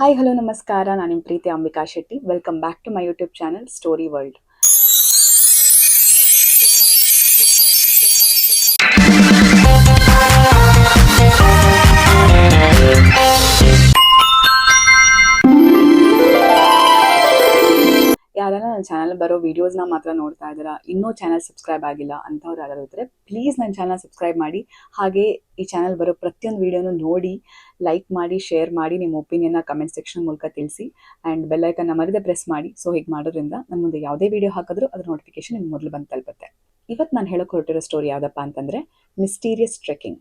Hi hello ನಮಸ್ಕಾರ ನಾನು ನಿಮ್ಮ Preethi Ambika Shetty welcome back to my YouTube channel story world ಯಾರೆಲ್ಲ ನನ್ನ ಚಾನಲ್ ಬರೋ ವಿಡಿಯೋಸ್ನ ಮಾತ್ರ ನೋಡ್ತಾ ಇದ್ದೀರಾ, ಇನ್ನೂ ಚಾನಲ್ ಸಬ್ಸ್ಕ್ರೈಬ್ ಆಗಿಲ್ಲ ಅಂಥವ್ರು ಯಾರಾದ್ರು ಇದ್ದರೆ ಪ್ಲೀಸ್ ನನ್ನ ಚಾನಲ್ ಸಬ್ಸ್ಕ್ರೈಬ್ ಮಾಡಿ. ಹಾಗೆ ಈ ಚಾನಲ್ ಬರೋ ಪ್ರತಿಯೊಂದು ವಿಡಿಯೋನು ನೋಡಿ ಲೈಕ್ ಮಾಡಿ ಶೇರ್ ಮಾಡಿ ನಿಮ್ಮ ಒಪಿನಿಯನ್ನ ಕಮೆಂಟ್ ಸೆಕ್ಷನ್ ಮೂಲಕ ತಿಳಿಸಿ. ಆ್ಯಂಡ್ ಬೆಲ್ಲೈಕನ್ನ ಮರದೇ ಪ್ರೆಸ್ ಮಾಡಿ. ಸೊ ಹೀಗೆ ಮಾಡೋದ್ರಿಂದ ನನ್ನ ಮುಂದೆ ಯಾವುದೇ ವಿಡಿಯೋ ಹಾಕಿದ್ರೂ ಅದ್ರ ನೋಟಿಫಿಕೇಶನ್ ನಿಮ್ಗೆ ಮೊದಲು ಬಂದು ತಲುಪುತ್ತೆ. ಇವತ್ತು ನಾನು ಹೇಳೋಕೆ ಹೊರಟಿರೋ ಸ್ಟೋರಿ ಯಾವುದಪ್ಪ ಅಂತಂದರೆ ಮಿಸ್ಟೀರಿಯಸ್ ಟ್ರೆಕ್ಕಿಂಗ್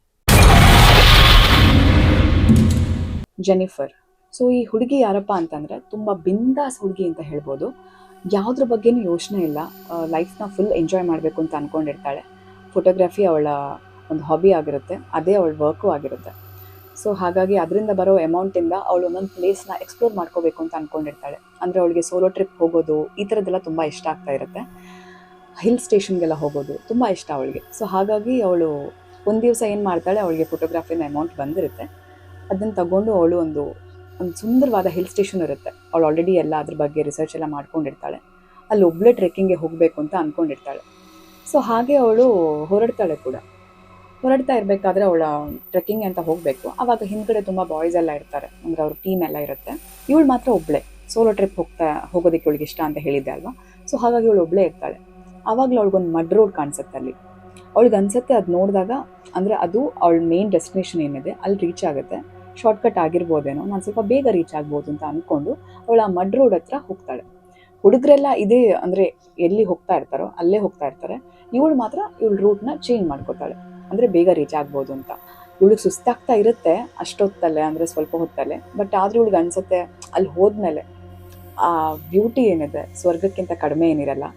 ಜೆನಿಫರ್ ಸೊ ಈ ಹುಡುಗಿ ಯಾರಪ್ಪ ಅಂತಂದರೆ ತುಂಬ ಬಿಂದಾಸ್ ಹುಡುಗಿ ಅಂತ ಹೇಳ್ಬೋದು. ಯಾವುದ್ರ ಬಗ್ಗೆನೂ ಯೋಚನೆ ಇಲ್ಲ. ಲೈಫ್ನ ಫುಲ್ ಎಂಜಾಯ್ ಮಾಡಬೇಕು ಅಂತ ಅಂದ್ಕೊಂಡಿರ್ತಾಳೆ ಫೋಟೋಗ್ರಫಿ ಅವಳ ಒಂದು ಹಾಬಿ ಆಗಿರುತ್ತೆ. ಅದೇ ಅವಳ ವರ್ಕು ಆಗಿರುತ್ತೆ. ಸೊ ಹಾಗಾಗಿ ಅದರಿಂದ ಬರೋ ಅಮೌಂಟಿಂದ ಅವಳು ಒಂದೊಂದು ಪ್ಲೇಸ್ನ ಎಕ್ಸ್ಪ್ಲೋರ್ ಮಾಡ್ಕೋಬೇಕು ಅಂತ ಅಂದ್ಕೊಂಡಿರ್ತಾಳೆ ಅಂದರೆ ಅವಳಿಗೆ ಸೋಲೋ ಟ್ರಿಪ್ ಹೋಗೋದು ಈ ಥರದ್ದೆಲ್ಲ ತುಂಬ ಇಷ್ಟ ಆಗ್ತಾ ಇರುತ್ತೆ. ಹಿಲ್ ಸ್ಟೇಷನ್ಗೆಲ್ಲ ಹೋಗೋದು ತುಂಬ ಇಷ್ಟ ಅವಳಿಗೆ. ಸೊ ಹಾಗಾಗಿ ಅವಳು ಒಂದು ದಿವಸ ಏನು ಮಾಡ್ತಾಳೆ, ಅವಳಿಗೆ ಫೋಟೋಗ್ರಾಫಿನ ಅಮೌಂಟ್ ಬಂದಿರುತ್ತೆ. ಅದನ್ನು ತಗೊಂಡು ಅವಳು ಒಂದು ಒಂದು ಸುಂದರವಾದ ಹಿಲ್ ಸ್ಟೇಷನ್ ಇರುತ್ತೆ. ಅವಳು ಆಲ್ರೆಡಿ ಎಲ್ಲ ಅದ್ರ ಬಗ್ಗೆ ರಿಸರ್ಚ್ ಎಲ್ಲ ಮಾಡ್ಕೊಂಡಿರ್ತಾಳೆ. ಅಲ್ಲಿ ಒಬ್ಬಳೇ ಟ್ರೆಕ್ಕಿಂಗ್ಗೆ ಹೋಗಬೇಕು ಅಂತ ಅಂದ್ಕೊಂಡಿರ್ತಾಳೆ ಸೊ ಹಾಗೆ ಅವಳು ಹೊರಡ್ತಾಳೆ ಕೂಡ. ಹೊರಡ್ತಾ ಇರಬೇಕಾದ್ರೆ ಅವಳ ಟ್ರೆಕ್ಕಿಂಗ್ ಅಂತ ಹೋಗಬೇಕು. ಆವಾಗ ಹಿಂದ್ಗಡೆ ತುಂಬ ಬಾಯ್ಸ್ ಎಲ್ಲ ಇರ್ತಾರೆ. ಅಂದರೆ ಅವ್ರ ಟೀಮ್ ಎಲ್ಲ ಇರುತ್ತೆ. ಇವಳು ಮಾತ್ರ ಒಬ್ಬಳೇ ಸೋಲೋ ಟ್ರಿಪ್ ಹೋಗ್ತಾ, ಹೋಗೋದಕ್ಕೆ ಇವಳಿಗೆ ಇಷ್ಟ ಅಂತ ಹೇಳಿದ್ದೆ ಅಲ್ವಾ? ಸೊ ಹಾಗಾಗಿ ಇವಳು ಒಬ್ಬಳೇ ಇರ್ತಾಳೆ. ಆವಾಗಲೂ ಅವಳಿಗೊಂದು ಮಡ್ ರೋಡ್ ಕಾಣಿಸುತ್ತೆ ಅಲ್ಲಿ. ಅವಳಿಗೆ ಅನ್ಸುತ್ತೆ ಅದು ನೋಡಿದಾಗ, ಅಂದರೆ ಅದು ಅವಳ ಮೇನ್ ಡೆಸ್ಟಿನೇಷನ್ ಏನಿದೆ, ಅಲ್ಲಿ ರೀಚ್ ಆಗುತ್ತೆ. ಶಾರ್ಟ್ಕಟ್ ಆಗಿರ್ಬೋದೇನೋ, ನಾನು ಸ್ವಲ್ಪ ಬೇಗ ರೀಚ್ ಆಗ್ಬೋದು ಅಂತ ಅಂದ್ಕೊಂಡು ಅವಳು ಆ ಮಡ್ ರೋಡ್ ಹತ್ರ ಹೋಗ್ತಾಳೆ. ಹುಡುಗರೆಲ್ಲ ಇದೇ, ಅಂದರೆ ಎಲ್ಲಿ ಹೋಗ್ತಾ ಇರ್ತಾರೋ, ಅಲ್ಲೇ ಹೋಗ್ತಾ ಇರ್ತಾರೆ. ಇವಳು ಮಾತ್ರ ಇವಳು ರೂಟ್ನ ಚೇಂಜ್ ಮಾಡ್ಕೋತಾಳೆ. ಅಂದರೆ ಬೇಗ ರೀಚ್ ಆಗ್ಬೋದು ಅಂತ. ಇವಳಿಗೆ ಸುಸ್ತಾಗ್ತಾ ಇರುತ್ತೆ ಅಷ್ಟೊತ್ತಲ್ಲೇ, ಅಂದರೆ ಸ್ವಲ್ಪ ಹೊತ್ತಲ್ಲೇ ಬಟ್ ಆದರೂ ಇವಳಿಗೆ ಅನಿಸುತ್ತೆ ಅಲ್ಲಿ ಹೋದ್ಮೇಲೆ ಆ ಬ್ಯೂಟಿ ಏನಿದೆ, ಸ್ವರ್ಗಕ್ಕಿಂತ ಕಡಿಮೆ ಏನಿರಲ್ಲ.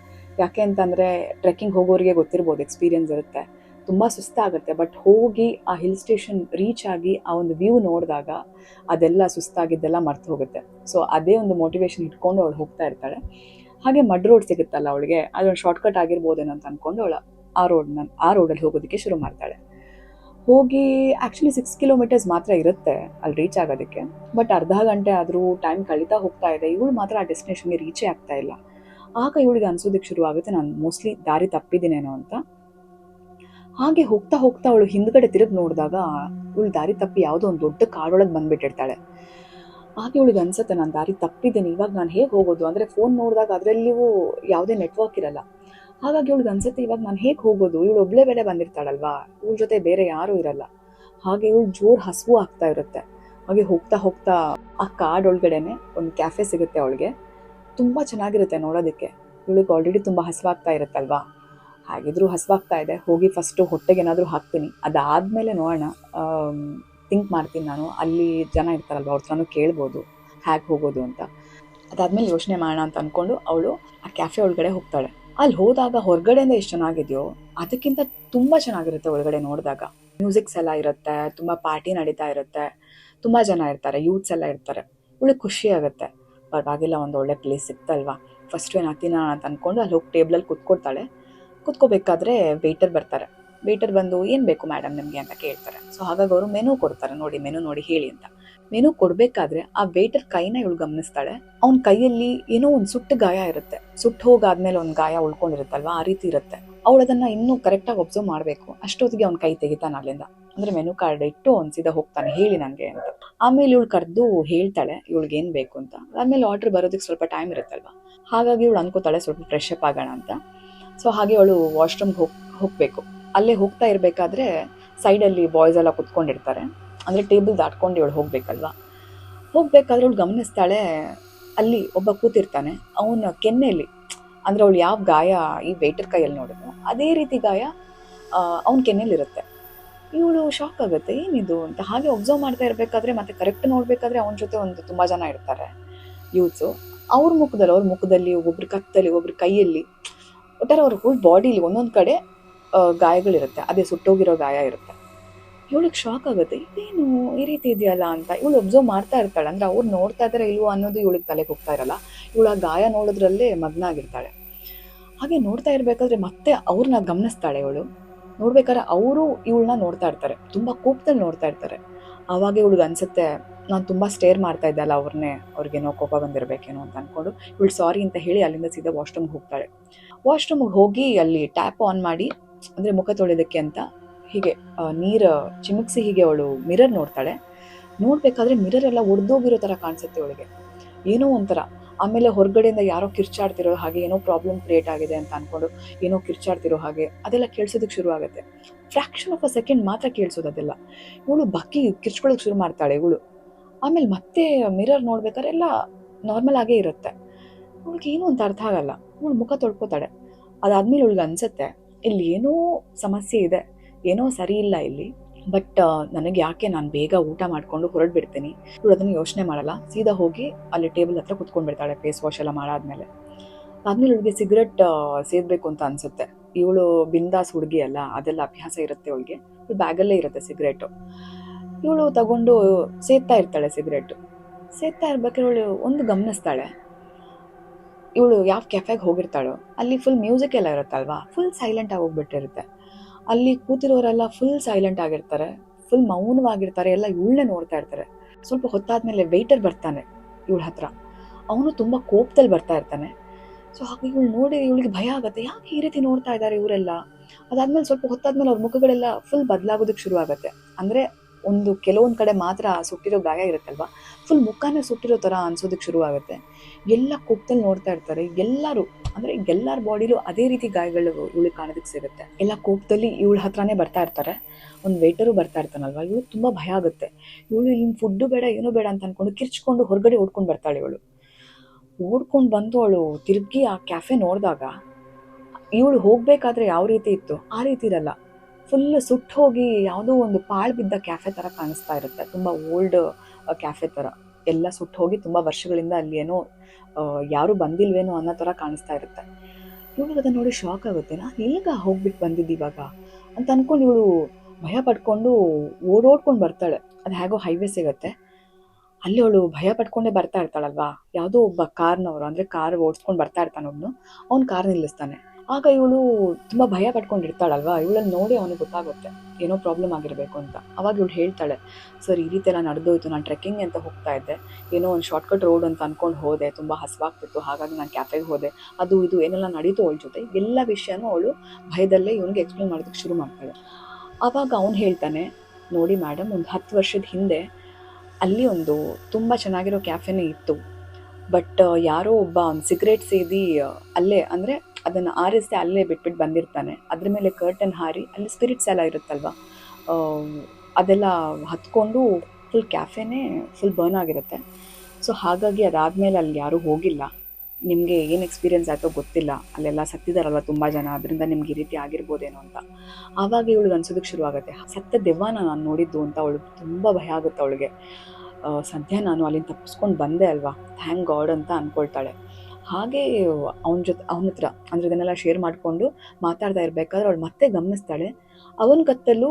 ಯಾಕೆ ಅಂತಂದರೆ ಟ್ರೆಕ್ಕಿಂಗ್ ಹೋಗೋರಿಗೆ ಗೊತ್ತಿರ್ಬೋದು ಎಕ್ಸ್ಪೀರಿಯನ್ಸ್ ಇರುತ್ತೆ. ತುಂಬ ಸುಸ್ತಾಗುತ್ತೆ ಬಟ್ ಹೋಗಿ ಆ ಹಿಲ್ ಸ್ಟೇಷನ್ ರೀಚ್ ಆಗಿ ಆ ಒಂದು ವ್ಯೂ ನೋಡಿದಾಗ ಅದೆಲ್ಲ ಸುಸ್ತಾಗಿದ್ದೆಲ್ಲ ಮರ್ತು ಹೋಗುತ್ತೆ. ಸೊ ಅದೇ ಒಂದು ಮೋಟಿವೇಶನ್ ಇಟ್ಕೊಂಡು ಅವಳು ಹೋಗ್ತಾ ಇರ್ತಾಳೆ. ಹಾಗೆ ಮಡ್ ರೋಡ್ ಸಿಗುತ್ತಲ್ಲ ಅವಳಿಗೆ ಅದೊಂದು ಶಾರ್ಟ್ಕಟ್ ಆಗಿರ್ಬೋದೇನೋ ಅಂತ ಅಂದ್ಕೊಂಡು ಅವಳು ಆ ರೋಡ್ನ ಆ ರೋಡಲ್ಲಿ ಹೋಗೋದಕ್ಕೆ ಶುರು ಮಾಡ್ತಾಳೆ. ಹೋಗಿ ಆ್ಯಕ್ಚುಲಿ ಸಿಕ್ಸ್ ಕಿಲೋಮೀಟರ್ಸ್ ಮಾತ್ರ ಇರುತ್ತೆ ಅಲ್ಲಿ ರೀಚ್ ಆಗೋದಕ್ಕೆ ಬಟ್ ಅರ್ಧ ಗಂಟೆ ಆದರೂ ಟೈಮ್ ಕಳೀತಾ ಹೋಗ್ತಾ ಇದೆ. ಇವಳು ಮಾತ್ರ ಆ ಡೆಸ್ಟಿನೇಷನ್ಗೆ ರೀಚೇ ಆಗ್ತಾ ಇಲ್ಲ. ಆಗ ಇವಳಿಗೆ ಅನಿಸೋದಕ್ಕೆ ಶುರು ಆಗುತ್ತೆ, ನಾನು ಮೋಸ್ಟ್ಲಿ ದಾರಿ ತಪ್ಪಿದ್ದೀನೇನೋ ಅಂತ. ಹಾಗೆ ಹೋಗ್ತಾ ಹೋಗ್ತಾ ಅವಳು ಹಿಂದ್ಗಡೆ ತಿರುಗಿ ನೋಡಿದಾಗ ಇವಳು ದಾರಿ ತಪ್ಪಿ ಯಾವುದೋ ಒಂದು ದೊಡ್ಡ ಕಾಡೊಳಗೆ ಬಂದುಬಿಟ್ಟಿರ್ತಾಳೆ. ಹಾಗೆ ಇವಳಿಗೆ ಅನ್ಸುತ್ತೆ, ನಾನು ದಾರಿ ತಪ್ಪಿದ್ದೀನಿ, ಇವಾಗ ನಾನು ಹೇಗೆ ಹೋಗೋದು? ಅಂದರೆ ಫೋನ್ ನೋಡಿದಾಗ ಅದರಲ್ಲಿಯೂ ಯಾವುದೇ ನೆಟ್ವರ್ಕ್ ಇರಲ್ಲ. ಹಾಗಾಗಿ ಇವಳಿಗೆ ಅನ್ಸುತ್ತೆ, ಇವಾಗ ನಾನು ಹೇಗೆ ಹೋಗೋದು? ಇವಳು ಒಬ್ಳೆ ಬೇರೆ ಬಂದಿರ್ತಾಳಲ್ವಾ? ಇವಳ ಜೊತೆ ಬೇರೆ ಯಾರೂ ಇರಲ್ಲ. ಹಾಗೆ ಇವಳು ಜೋರು ಹಸುವು ಆಗ್ತಾ ಇರುತ್ತೆ. ಹಾಗೆ ಹೋಗ್ತಾ ಹೋಗ್ತಾ ಆ ಕಾಡೊಳಗಡೆನೆ ಒಂದು ಕ್ಯಾಫೆ ಸಿಗುತ್ತೆ ಅವಳಿಗೆ. ತುಂಬ ಚೆನ್ನಾಗಿರುತ್ತೆ ನೋಡೋದಕ್ಕೆ. ಇವಳಿಗೆ ಆಲ್ರೆಡಿ ತುಂಬ ಹಸುವಾಗ್ತಾ ಇರುತ್ತಲ್ವಾ? ಹಾಗಿದ್ರೂ ಹಸುವಾಗ್ತಾ ಇದೆ. ಹೋಗಿ ಫಸ್ಟು ಹೊಟ್ಟೆಗೆ ಏನಾದರೂ ಹಾಕ್ತೀನಿ. ಅದಾದಮೇಲೆ ನೋಡೋಣ. ಥಿಂಕ್ ಮಾಡ್ತೀನಿ ನಾನು. ಅಲ್ಲಿ ಜನ ಇರ್ತಾರಲ್ವ, ಅವ್ರ ಹತ್ರನೂ ಕೇಳ್ಬೋದು. ಹೇಗೆ ಹೋಗೋದು ಅಂತ. ಅದಾದಮೇಲೆ ಯೋಚನೆ ಮಾಡೋಣ ಅಂತ ಅಂದ್ಕೊಂಡು ಅವಳು ಆ ಕ್ಯಾಫೆ ಒಳಗಡೆ ಹೋಗ್ತಾಳೆ. ಅಲ್ಲಿ ಹೋದಾಗ ಹೊರಗಡೆಯಿಂದ ಎಷ್ಟು ಚೆನ್ನಾಗಿದೆಯೋ ಅದಕ್ಕಿಂತ ತುಂಬ ಚೆನ್ನಾಗಿರುತ್ತೆ ಒಳಗಡೆ ನೋಡಿದಾಗ. ಮ್ಯೂಸಿಕ್ಸ್ ಎಲ್ಲ ಇರುತ್ತೆ, ತುಂಬ ಪಾರ್ಟಿ ನಡೀತಾ ಇರುತ್ತೆ, ತುಂಬ ಜನ ಇರ್ತಾರೆ ಯೂತ್ಸ್ ಎಲ್ಲ ಇರ್ತಾರೆ. ಒಳ್ಳೆ ಖುಷಿ ಆಗುತ್ತೆ. ಪರವಾಗಿಲ್ಲ, ಒಂದು ಒಳ್ಳೆ ಪ್ಲೇಸ್ ಸಿಕ್ತಲ್ವಾ? ಫಸ್ಟ್ ಏನು ಹತ್ತಿನ ಅಂತ ಅಂದ್ಕೊಂಡು ಅಲ್ಲಿ ಹೋಗಿ ಟೇಬಲಲ್ಲಿ ಕೂತ್ಕೊಳ್ತಾಳೆ ಕುತ್ಕೋಬೇಕಾದ್ರೆ ವೇಟರ್ ಬರ್ತಾರೆ. ವೇಟರ್ ಬಂದು, ಏನು ಬೇಕು ಮೇಡಮ್ ನಿಮಗೆ? ಅಂತ ಕೇಳ್ತಾರೆ. ಸೊ ಹಾಗಾಗಿ ಅವರು ಮೆನು ಕೊಡ್ತಾರೆ. ನೋಡಿ ಮೆನು ನೋಡಿ ಹೇಳಿ ಅಂತ. ಮೆನು ಕೊಡ್ಬೇಕಾದ್ರೆ ಆ ವೇಟರ್ ಕೈನ ಇವಳು ಗಮನಿಸ್ತಾಳೆ. ಅವ್ನ ಕೈಯಲ್ಲಿ ಏನೋ ಒಂದು ಸುಟ್ಟ ಗಾಯ ಇರುತ್ತೆ. ಸುಟ್ಟು ಹೋಗಾದ್ಮೇಲೆ ಒಂದು ಗಾಯ ಉಳ್ಕೊಂಡಿರುತ್ತಲ್ವಾ? ಆ ರೀತಿ ಇರುತ್ತೆ. ಅವಳು ಅದನ್ನ ಇನ್ನೂ ಕರೆಕ್ಟಾಗಿ ಒಬ್ಸರ್ವ್ ಮಾಡಬೇಕು. ಅಷ್ಟೊತ್ತಿಗೆ ಅವ್ನ ಕೈ ತೆಗಿತಾನ ಅಲ್ಲಿಂದ. ಅಂದ್ರೆ ಮೆನು ಕಾರ್ಡ್ ಇಟ್ಟು ಅವ್ನು ಸೀದಾ ಹೋಗ್ತಾನೆ. ಹೇಳಿ ನನಗೆ ಅಂತ. ಆಮೇಲೆ ಇವಳು ಕರೆದು ಹೇಳ್ತಾಳೆ, ಇವಳಿಗೆ ಏನ್ ಬೇಕು ಅಂತ. ಆಮೇಲೆ ಆರ್ಡರ್ ಬರೋದಕ್ಕೆ ಸ್ವಲ್ಪ ಟೈಮ್ ಇರುತ್ತಲ್ವಾ? ಹಾಗಾಗಿ ಇವಳು ಅನ್ಕೋತಾಳೆ, ಸ್ವಲ್ಪ ಫ್ರೆಶ್ ಅಪ್ ಆಗೋಣ ಅಂತ. ಸೊ ಹಾಗೆ ಅವಳು ವಾಶ್ರೂಮ್ಗೆ ಹೋಗ್, ಹೋಗ್ಬೇಕು. ಅಲ್ಲೇ ಹೋಗ್ತಾ ಇರಬೇಕಾದ್ರೆ ಸೈಡಲ್ಲಿ ಬಾಯ್ಸ್ ಎಲ್ಲ ಕುತ್ಕೊಂಡಿರ್ತಾರೆ. ಅಂದರೆ ಟೇಬಲ್ ದಾಟ್ಕೊಂಡು ಇವಳು ಹೋಗಬೇಕಲ್ವಾ? ಹೋಗಬೇಕಾದ್ರೆ ಅವಳು ಗಮನಿಸ್ತಾಳೆ, ಅಲ್ಲಿ ಒಬ್ಬ ಕೂತಿರ್ತಾನೆ, ಅವನ ಕೆನ್ನೆಯಲ್ಲಿ, ಅಂದರೆ ಅವಳು ಯಾವ ಗಾಯ ಈ ವೇಟರ್ ಕೈಯಲ್ಲಿ ನೋಡಿದ್ರು ಅದೇ ರೀತಿ ಗಾಯ ಅವನ ಕೆನ್ನೆಯಲ್ಲಿರುತ್ತೆ ಇವಳು ಶಾಕ್ ಆಗುತ್ತೆ, ಏನಿದು ಅಂತ, ಹಾಗೆ ಒಬ್ಸರ್ವ್ ಮಾಡ್ತಾ ಇರಬೇಕಾದ್ರೆ, ಮತ್ತೆ ಕರೆಕ್ಟ್ ನೋಡಬೇಕಾದ್ರೆ ಅವನ ಜೊತೆ ಒಂದು ತುಂಬ ಜನ ಇರ್ತಾರೆ ಯೂತ್ಸು ಅವ್ರ ಮುಖದಲ್ಲಿ ಅವ್ರ ಮುಖದಲ್ಲಿ ಒಬ್ಬೊಬ್ರು ಕತ್ತಲ್ಲಿ ಒಬ್ಬರು ಕೈಯಲ್ಲಿ, ಒಟ್ಟಾರೆ ಅವ್ರ ಫುಲ್ ಬಾಡಿಲಿ ಒಂದೊಂದು ಕಡೆ ಗಾಯಗಳಿರುತ್ತೆ, ಅದೇ ಸುಟ್ಟೋಗಿರೋ ಗಾಯ ಇರುತ್ತೆ. ಇವಳಿಗೆ ಶಾಕ್ ಆಗುತ್ತೆ. ಇದೇನು ಈ ರೀತಿ ಇದೆಯಲ್ಲ ಅಂತ? ಇವಳು ಒಬ್ಸರ್ವ್ ಮಾಡ್ತಾ ಇರ್ತಾಳೆ. ಅಂದ್ರೆ ಅವ್ರು ನೋಡ್ತಾ ಇದ್ದಾರೆ ಇಲ್ವೋ ಅನ್ನೋದು ಇವಳಿಗೆ ತಲೆಗೆ ಹೋಗ್ತಾ ಇರಲ್ಲ. ಇವಳು ಆ ಗಾಯ ನೋಡೋದ್ರಲ್ಲೇ ಮಗ್ನ ಆಗಿರ್ತಾಳೆ. ಹಾಗೆ ನೋಡ್ತಾ ಇರ್ಬೇಕಾದ್ರೆ ಮತ್ತೆ ಅವ್ರನ್ನ ಗಮನಿಸ್ತಾಳೆ ಇವಳು. ನೋಡ್ಬೇಕಾದ್ರೆ ಅವರು ಇವಳನ್ನ ನೋಡ್ತಾ ಇರ್ತಾರೆ. ತುಂಬ ಕೋಪದಲ್ಲಿ ನೋಡ್ತಾ ಇರ್ತಾರೆ. ಆವಾಗ ಇವಳಿಗೆ ಅನ್ಸುತ್ತೆ, ನಾನು ತುಂಬ ಸ್ಟೇರ್ ಮಾಡ್ತಾ ಇದ್ದೆ ಅಲ್ಲ ಅವ್ರನ್ನೇ ಅವ್ರಿಗೇನೋ ಕೋಪ ಬಂದಿರಬೇಕೇನೋ ಅಂತ ಅಂದ್ಕೊಂಡು ಇವಳು ಸಾರಿ ಅಂತ ಹೇಳಿ ಅಲ್ಲಿಂದ ಸೀದಾ ವಾಶ್ರೂಮ್ಗೆ ಹೋಗ್ತಾಳೆ. ವಾಶ್ರೂಮ್ಗೆ ಹೋಗಿ ಅಲ್ಲಿ ಟ್ಯಾಪ್ ಆನ್ ಮಾಡಿ, ಅಂದರೆ ಮುಖ ತೊಳೆಯೋದಕ್ಕೆ ಅಂತ ಹೀಗೆ ನೀರು ಚಿಮುಕ್ಸಿ ಹೀಗೆ ಅವಳು ಮಿರರ್ ನೋಡ್ತಾಳೆ. ನೋಡ್ಬೇಕಾದ್ರೆ ಮಿರರ್ ಎಲ್ಲ ಒಡೆದೋಗಿರೋ ಥರ ಕಾಣಿಸುತ್ತೆ ಅವಳಿಗೆ. ಏನೋ ಒಂಥರ. ಆಮೇಲೆ ಹೊರಗಡೆಯಿಂದ ಯಾರೋ ಕಿರ್ಚಾಡ್ತಿರೋ ಹಾಗೆ ಏನೋ ಪ್ರಾಬ್ಲಮ್ ಕ್ರಿಯೇಟ್ ಆಗಿದೆ ಅಂತ ಅಂದ್ಕೊಂಡು ಏನೋ ಕಿರ್ಚಾಡ್ತಿರೋ ಹಾಗೆ ಅದೆಲ್ಲ ಕೇಳಿಸೋದಕ್ಕೆ ಶುರು ಆಗುತ್ತೆ. ಫ್ರ್ಯಾಕ್ಷನ್ ಆಫ್ ಅ ಸೆಕೆಂಡ್ ಮಾತ್ರ ಕೇಳಿಸೋದು ಅದೆಲ್ಲ. ಇವಳು ಬಕ್ಕಿ ಕಿರ್ಚ್ಕೊಳ್ಳೋಕೆ ಶುರು ಮಾಡ್ತಾಳೆ ಇವಳು. ಆಮೇಲೆ ಮತ್ತೆ ಮಿರರ್ ನೋಡ್ಬೇಕಾದ್ರೆ ಎಲ್ಲ ನಾರ್ಮಲ್ ಆಗೇ ಇರುತ್ತೆ. ಅವಳಿಗೆ ಏನೂ ಅಂತ ಅರ್ಥ ಆಗಲ್ಲ. ಅವಳು ಮುಖ ತೊಳ್ಕೊತಾಳೆ. ಅದಾದ್ಮೇಲೆ ಅವಳಿಗೆ ಅನ್ಸುತ್ತೆ, ಇಲ್ಲಿ ಏನೋ ಸಮಸ್ಯೆ ಇದೆ. ಏನೋ ಸರಿ ಇಲ್ಲ ಇಲ್ಲಿ. ಬಟ್ ನನಗೆ ಯಾಕೆ ನಾನು ಬೇಗ ಊಟ ಮಾಡಿಕೊಂಡು ಹೊರಡ್ಬಿಡ್ತೀನಿ? ಇವಳು ಅದನ್ನು ಯೋಚನೆ ಮಾಡಲ್ಲ. ಸೀದಾ ಹೋಗಿ ಅಲ್ಲಿ ಟೇಬಲ್ ಹತ್ರ ಕುತ್ಕೊಂಡ್ಬಿಡ್ತಾಳೆ ಫೇಸ್ ವಾಶ್ ಎಲ್ಲ ಮಾಡಾದ್ಮೇಲೆ. ಆದ್ಮೇಲೆ ಇವಳಿಗೆ ಸಿಗರೆಟ್ ಸೇದಬೇಕು ಅಂತ ಅನ್ಸುತ್ತೆ. ಇವಳು ಬಿಂದಾಸ್ ಹುಡುಗಿ ಅಲ್ಲ, ಅದೆಲ್ಲ ಅಭ್ಯಾಸ ಇರುತ್ತೆ ಅವಳಿಗೆ. ಬ್ಯಾಗಲ್ಲೇ ಇರುತ್ತೆ ಸಿಗರೇಟು ಇವಳು ತಗೊಂಡು ಸೇದ್ತಾ ಇರ್ತಾಳೆ ಸಿಗರೇಟು ಸೇದ್ತಾ ಇರ್ಬೇಕಾದ್ರೆ ಇವಳು ಒಂದು ಗಮನಿಸ್ತಾಳೆ. ಇವಳು ಯಾವ ಕೆಫೆಗೆ ಹೋಗಿರ್ತಾಳೋ, ಅಲ್ಲಿ ಫುಲ್ ಮ್ಯೂಸಿಕ್ ಎಲ್ಲ ಇರುತ್ತಲ್ವಾ ಫುಲ್ ಸೈಲೆಂಟ್ ಆಗಿ ಹೋಗ್ಬಿಟ್ಟಿರುತ್ತೆ. ಅಲ್ಲಿ ಕೂತಿರೋರೆಲ್ಲ ಫುಲ್ ಸೈಲೆಂಟ್ ಆಗಿರ್ತಾರೆ ಫುಲ್ ಮೌನವಾಗಿರ್ತಾರೆ, ಎಲ್ಲ ಇವಳನ್ನೇ ನೋಡ್ತಾ ಇರ್ತಾರೆ. ಸ್ವಲ್ಪ ಹೊತ್ತಾದ್ಮೇಲೆ ವೆಯ್ಟರ್ ಬರ್ತಾನೆ ಇವಳ ಹತ್ರ. ಅವನು ತುಂಬ ಕೋಪದಲ್ಲಿ ಬರ್ತಾ ಇರ್ತಾನೆ. ಸೊ ಹಾಗೆ ಇವಳು ನೋಡಿ ಇವಳಿಗೆ ಭಯ ಆಗುತ್ತೆ. ಯಾಕೆ ಈ ರೀತಿ ನೋಡ್ತಾ ಇದ್ದಾರೆ ಇವರೆಲ್ಲ? ಅದಾದ್ಮೇಲೆ ಸ್ವಲ್ಪ ಹೊತ್ತಾದ್ಮೇಲೆ ಅವ್ರ ಮುಖಗಳೆಲ್ಲ ಫುಲ್ ಬದಲಾಗೋದಕ್ಕೆ ಶುರು ಆಗುತ್ತೆ ಅಂದರೆ ಒಂದು ಕೆಲವೊಂದು ಕಡೆ ಮಾತ್ರ ಸುಟ್ಟಿರೋ ಗಾಯ ಇರುತ್ತಲ್ವಾ? ಫುಲ್ ಮುಖಾನೇ ಸುಟ್ಟಿರೋ ಥರ ಅನ್ಸೋದಕ್ಕೆ ಶುರುವಾಗುತ್ತೆ. ಎಲ್ಲ ಕೋಪದಲ್ಲಿ ನೋಡ್ತಾ ಇರ್ತಾರೆ. ಎಲ್ಲರೂ, ಅಂದರೆ ಎಲ್ಲರ ಬಾಡಿಲೂ ಅದೇ ರೀತಿ ಗಾಯಗಳು ಇವಳಿಗೆ ಕಾಣೋದಕ್ಕೆ ಸಿಗುತ್ತೆ. ಎಲ್ಲ ಕೋಪದಲ್ಲಿ ಇವಳ ಹತ್ರನೇ ಬರ್ತಾ ಇರ್ತಾರೆ. ಒಂದು ವೇಟರು ಬರ್ತಾ ಇರ್ತಾನಲ್ವಾ? ಇವಳು ತುಂಬ ಭಯ ಆಗುತ್ತೆ. ಇವಳು ಇಲ್ಲಿನ ಫುಡ್ಡು ಬೇಡ, ಏನೂ ಬೇಡ ಅಂತ ಅನ್ಕೊಂಡು ಕಿರ್ಚ್ಕೊಂಡು ಹೊರಗಡೆ ಓಡ್ಕೊಂಡು ಬರ್ತಾಳೆ ಇವಳು. ಓಡ್ಕೊಂಡು ಬಂದು ಅವಳು ತಿರುಗಿ ಆ ಕ್ಯಾಫೆ ನೋಡಿದಾಗ, ಇವಳು ಹೋಗಬೇಕಾದ್ರೆ ಯಾವ ರೀತಿ ಇತ್ತು? ಆ ರೀತಿ ಇರಲ್ಲ. ಫುಲ್ ಸುಟ್ಟು ಹೋಗಿ ಯಾವುದೋ ಒಂದು ಪಾಳು ಬಿದ್ದ ಕ್ಯಾಫೆ ಥರ ಕಾಣಿಸ್ತಾ ಇರುತ್ತೆ. ತುಂಬ ಓಲ್ಡ್ ಕ್ಯಾಫೆ ಥರ ಎಲ್ಲ ಸುಟ್ಟು ಹೋಗಿ ತುಂಬ ವರ್ಷಗಳಿಂದ ಅಲ್ಲಿ ಏನೋ ಯಾರು ಬಂದಿಲ್ವೇನೋ ಅನ್ನೋ ಥರ ಕಾಣಿಸ್ತಾ ಇರುತ್ತೆ. ಇವಳು ಅದನ್ನ ನೋಡಿ ಶಾಕ್ ಆಗುತ್ತೆ. ನಾನು ಎಲ್ಲಿಗ ಹೋಗ್ಬಿಟ್ಟು ಬಂದಿದ್ದು ಇವಾಗ? ಅಂತ ಅಂದ್ಕೊಂಡು ಇವಳು ಭಯ ಪಡ್ಕೊಂಡು ಓಡೋಡ್ಕೊಂಡು ಬರ್ತಾಳೆ. ಅದು ಹೇಗೋ ಹೈವೇ ಸಿಗುತ್ತೆ. ಅಲ್ಲಿ ಅವಳು ಭಯ ಪಡ್ಕೊಂಡೇ ಬರ್ತಾ ಇರ್ತಾಳಲ್ವಾ? ಯಾವುದೋ ಒಬ್ಬ ಕಾರ್ನವರು ಅಂದರೆ ಕಾರ್ ಓಡಿಸ್ಕೊಂಡು ಬರ್ತಾ ಇರ್ತಾನೆ ಒಬ್ಬನು ಅವ್ನು ಕಾರ್ ನಿಲ್ಲಿಸ್ತಾನೆ. ಆಗ ಇವಳು ತುಂಬ ಭಯ ಪಟ್ಕೊಂಡಿರ್ತಾಳಲ್ವಾ? ಇವಳನ್ನ ನೋಡಿ ಅವನಿಗೆ ಗೊತ್ತಾಗುತ್ತೆ. ಏನೋ ಪ್ರಾಬ್ಲಮ್ ಆಗಿರಬೇಕು ಅಂತ. ಅವಾಗ ಇವಳು ಹೇಳ್ತಾಳೆ, ಸರ್, ಈ ರೀತಿ ಎಲ್ಲ ನಡೆದೋಯ್ತು. ನಾನು ಟ್ರೆಕ್ಕಿಂಗ್ ಅಂತ ಹೋಗ್ತಾ ಇದ್ದೆ. ಏನೋ ಒಂದು ಶಾರ್ಟ್ಕಟ್ ರೋಡ್ ಅಂತ ಅಂದ್ಕೊಂಡು ಹೋದೆ. ತುಂಬ ಹಸ್ವಾಗ್ತಿತ್ತು. ಹಾಗಾಗಿ ನಾನು ಕ್ಯಾಫೆಗೆ ಹೋದೆ. ಅದು ಇದು ಏನೆಲ್ಲ ನಡೀತು ಅವಳ ಜೊತೆ? ಎಲ್ಲ ವಿಷಯನೂ ಅವಳು ಭಯದಲ್ಲೇ ಇವನಿಗೆ ಎಕ್ಸ್ಪ್ಲೇನ್ ಮಾಡೋದಕ್ಕೆ ಶುರು ಮಾಡ್ತಾಳೆ. ಆವಾಗ ಅವನು ಹೇಳ್ತಾನೆ, ನೋಡಿ ಮೇಡಮ್ ಒಂದು ಹತ್ತು ವರ್ಷದ ಹಿಂದೆ ಅಲ್ಲಿ ಒಂದು ತುಂಬ ಚೆನ್ನಾಗಿರೋ ಕ್ಯಾಫೆನೇ ಇತ್ತು. ಬಟ್ ಯಾರೋ ಒಬ್ಬ ಸಿಗರೇಟ್ ಸೇದಿ, ಅಲ್ಲೇ, ಅಂದರೆ ಅದನ್ನು ಆರಿಸಿ ಅಲ್ಲೇ ಬಿಟ್ಬಿಟ್ಟು ಬಂದಿರ್ತಾನೆ. ಅದ್ರ ಮೇಲೆ ಕರ್ಟನ್ ಹಾರಿ ಅಲ್ಲಿ ಸ್ಪಿರಿಟ್ಸ್ ಎಲ್ಲ ಇರುತ್ತಲ್ವ? ಅದೆಲ್ಲ ಹತ್ಕೊಂಡು ಫುಲ್ ಕ್ಯಾಫೆನೇ ಫುಲ್ ಬರ್ನ್ ಆಗಿರುತ್ತೆ. ಸೊ ಹಾಗಾಗಿ ಅದಾದಮೇಲೆ ಅಲ್ಲಿ ಯಾರೂ ಹೋಗಿಲ್ಲ. ನಿಮಗೆ ಏನು ಎಕ್ಸ್ಪೀರಿಯೆನ್ಸ್ ಆಯಿತೋ ಗೊತ್ತಿಲ್ಲ. ಅಲ್ಲೆಲ್ಲ ಸತ್ತಿದಾರಲ್ವ ತುಂಬ ಜನ? ಅದರಿಂದ ನಿಮ್ಗೆ ಈ ರೀತಿ ಆಗಿರ್ಬೋದೇನೋ ಅಂತ. ಆವಾಗ ಇವಳಿಗೆ ಅನ್ಸೋದಕ್ಕೆ ಶುರುವಾಗುತ್ತೆ. ಸತ್ತ ದೆವ್ವನ ನಾನು ನೋಡಿದ್ದು ಅಂತ ಅವಳು ತುಂಬ ಭಯ ಆಗುತ್ತೆ ಅವಳಿಗೆ. ಸದ್ಯ ನಾನು ಅಲ್ಲಿಂದ ತಪ್ಪಿಸ್ಕೊಂಡು ಬಂದೆ ಅಲ್ವಾ? ಥ್ಯಾಂಕ್ ಗಾಡ್ ಅಂತ ಅಂದ್ಕೊಳ್ತಾಳೆ ಹಾಗೆ ಅವನ ಜೊತೆ, ಅವನ ಹತ್ರ ಅಂದರೆ ಇದನ್ನೆಲ್ಲ ಶೇರ್ ಮಾಡಿಕೊಂಡು ಮಾತಾಡ್ತಾ ಇರಬೇಕಾದ್ರೆ ಅವಳು ಮತ್ತೆ ಗಮನಿಸ್ತಾಳೆ. ಅವನ ಕತ್ತಲ್ಲೂ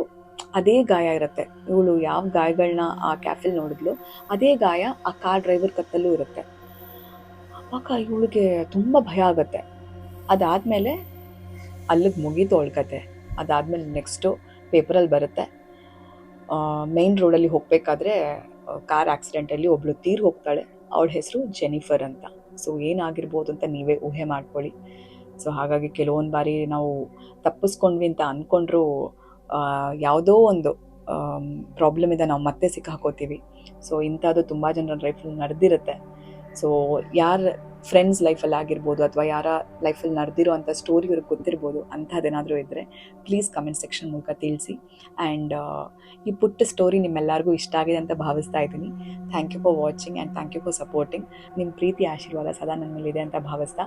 ಅದೇ ಗಾಯ ಇರುತ್ತೆ. ಇವಳು ಯಾವ ಗಾಯಗಳನ್ನ ಆ ಕ್ಯಾಫೆಲ್ ನೋಡಿದ್ಲು, ಅದೇ ಗಾಯ ಆ ಕಾರ್ ಡ್ರೈವರ್ ಕತ್ತಲ್ಲೂ ಇರುತ್ತೆ. ಅವಾಗ ಇವಳಿಗೆ ತುಂಬ ಭಯ ಆಗುತ್ತೆ. ಅದಾದಮೇಲೆ ಅಲ್ಲಿಗೆ ಮುಗೀತು ಅವಳ ಕತೆ. ಅದಾದಮೇಲೆ ನೆಕ್ಸ್ಟು ಪೇಪರಲ್ಲಿ ಬರುತ್ತೆ. ಮೇನ್ ರೋಡಲ್ಲಿ ಹೋಗಬೇಕಾದ್ರೆ ಕಾರ್ ಆಕ್ಸಿಡೆಂಟಲ್ಲಿ ಒಬ್ಳು ತೀರ್ ಹೋಗ್ತಾಳೆ. ಅವಳ ಹೆಸರು ಜೆನಿಫರ್ ಅಂತ. ಸೊ ಏನಾಗಿರ್ಬೋದು ಅಂತ ನೀವೇ ಊಹೆ ಮಾಡ್ಕೊಳ್ಳಿ. ಸೊ ಹಾಗಾಗಿ ಕೆಲವೊಂದು ಬಾರಿ ನಾವು ತಪ್ಪಿಸ್ಕೊಂಡ್ವಿ ಅಂತ ಅಂದ್ಕೊಂಡ್ರು ಯಾವುದೋ ಒಂದು ಪ್ರಾಬ್ಲಮಿಂದ ನಾವು ಮತ್ತೆ ಸಿಕ್ಕಾಕೋತೀವಿ ಸೊ ಇಂಥದ್ದು ತುಂಬ ಜನರ ಲೈಫಲ್ಲಿ ನಡೆದಿರುತ್ತೆ. ಸೊ ಯಾರ ಫ್ರೆಂಡ್ಸ್ ಲೈಫಲ್ಲಿ ಆಗಿರ್ಬೋದು ಅಥವಾ ಯಾರ ಲೈಫಲ್ಲಿ ನಡೆದಿರೋ ಅಂಥ ಸ್ಟೋರಿ ಇವ್ರಿಗೆ ಗೊತ್ತಿರ್ಬೋದು ಅಂಥದ್ದೇನಾದರೂ ಇದ್ದರೆ ಪ್ಲೀಸ್ ಕಮೆಂಟ್ ಸೆಕ್ಷನ್ ಮೂಲಕ ತಿಳಿಸಿ. ಆ್ಯಂಡ್ ಈ ಪುಟ್ಟ ಸ್ಟೋರಿ ನಿಮ್ಮೆಲ್ಲರಿಗೂ ಇಷ್ಟ ಆಗಿದೆ ಅಂತ ಭಾವಿಸ್ತಾ ಇದ್ದೀನಿ. Thank you for watching and thank you for supporting ನಿಮ್ಮ ಪ್ರೀತಿ ಆಶೀರ್ವಾದ ಸದಾ ನನ್ನ ಮೇಲಿದೆ ಅಂತ ಭಾವಿಸ್ತಾ.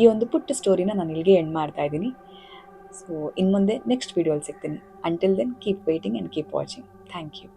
ಈ ಒಂದು ಪುಟ್ಟ ಸ್ಟೋರಿನ ನಾನು ಇಲ್ಲಿಗೆ ಎಂಡ್ ಮಾಡ್ತಾ ಇದ್ದೀನಿ. ಸೊ ಇನ್ನು ಮುಂದೆ ನೆಕ್ಸ್ಟ್ ವೀಡಿಯೋಲಿ ಸಿಗ್ತೀನಿ. Until then keep waiting and keep watching thank you